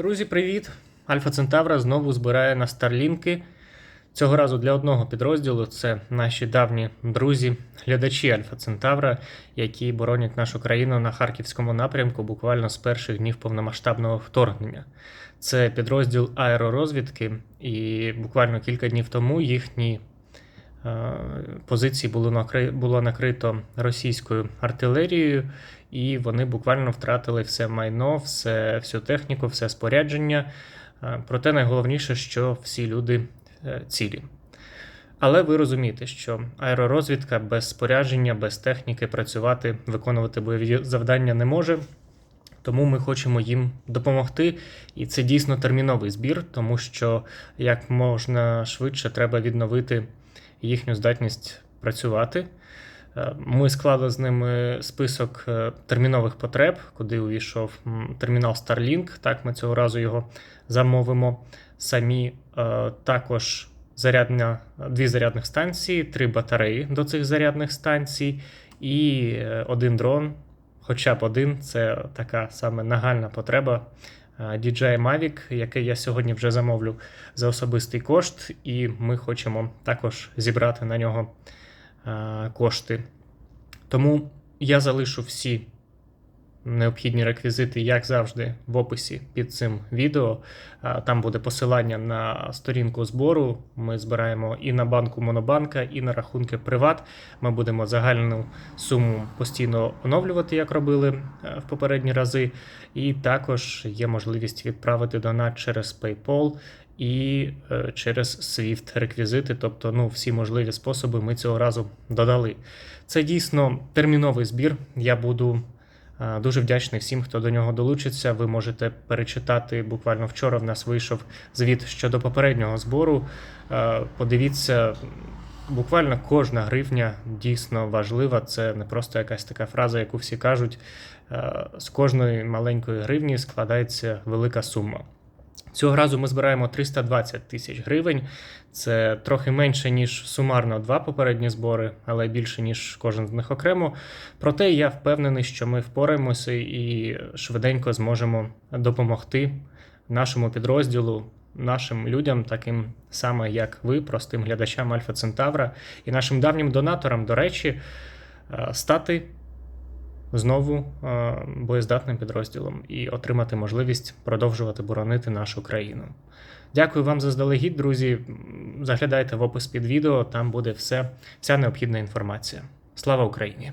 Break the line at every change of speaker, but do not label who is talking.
Друзі, привіт! Альфа Центавра знову збирає на старлінки. Цього разу для одного підрозділу це наші давні друзі, глядачі Альфа Центавра, які боронять нашу країну на харківському напрямку буквально з перших днів повномасштабного вторгнення. Це підрозділ аеророзвідки, і буквально кілька днів тому їхні позиції було, накри... було накрито російською артилерією, і вони буквально втратили все майно, все, всю техніку, все спорядження. Е, Проте найголовніше, що всі люди е, цілі. Але ви розумієте, що аеророзвідка без спорядження, без техніки працювати, виконувати бойові завдання не може. Тому ми хочемо їм допомогти, і це дійсно терміновий збір, тому що як можна швидше треба відновити їхню здатність працювати. Е, Ми склали з ними список е, термінових потреб, куди увійшов термінал Starlink. Так, ми цього разу його замовимо самі. Е, Також зарядна, дві зарядних станції, три батареї до цих зарядних станцій і один дрон. Хоча б один це така саме нагальна потреба. Е, DJI Mavic, який я сьогодні вже замовлю за особистий кошт, і ми хочемо також зібрати на нього е, кошти. Тому я залишу всі необхідні реквізити, як завжди, в описі під цим відео. Там буде посилання на сторінку збору. Ми збираємо і на банку Монобанка, і на рахунки Приват. Ми будемо загальну суму постійно оновлювати, як робили е, в попередні рази. І також є можливість відправити донат через PayPal і е, через SWIFT реквізити, тобто ну, всі можливі способи ми цього разу додали. Це дійсно терміновий збір. Я буду дуже вдячний всім, хто до нього долучиться. Ви можете перечитати буквально вчора. В нас вийшов звіт щодо попереднього збору. Е, Подивіться. Буквально кожна гривня дійсно важлива. Це не просто якась така фраза, яку всі кажуть. Е, З кожної маленької гривні складається велика сума. Цього разу ми збираємо 320 тисяч гривень. Це трохи менше, ніж сумарно два попередні збори, але більше, ніж кожен з них окремо. Проте я впевнений, що ми впораємося і швиденько зможемо допомогти нашому підрозділу, нашим людям, таким саме як ви, простим глядачам Альфа Центавра, і нашим давнім донаторам, до речі, е, стати знову е, боєздатним підрозділом і отримати можливість продовжувати боронити нашу країну. Дякую вам заздалегідь, друзі. Заглядайте в опис під відео, там буде все, вся необхідна інформація. Слава Україні!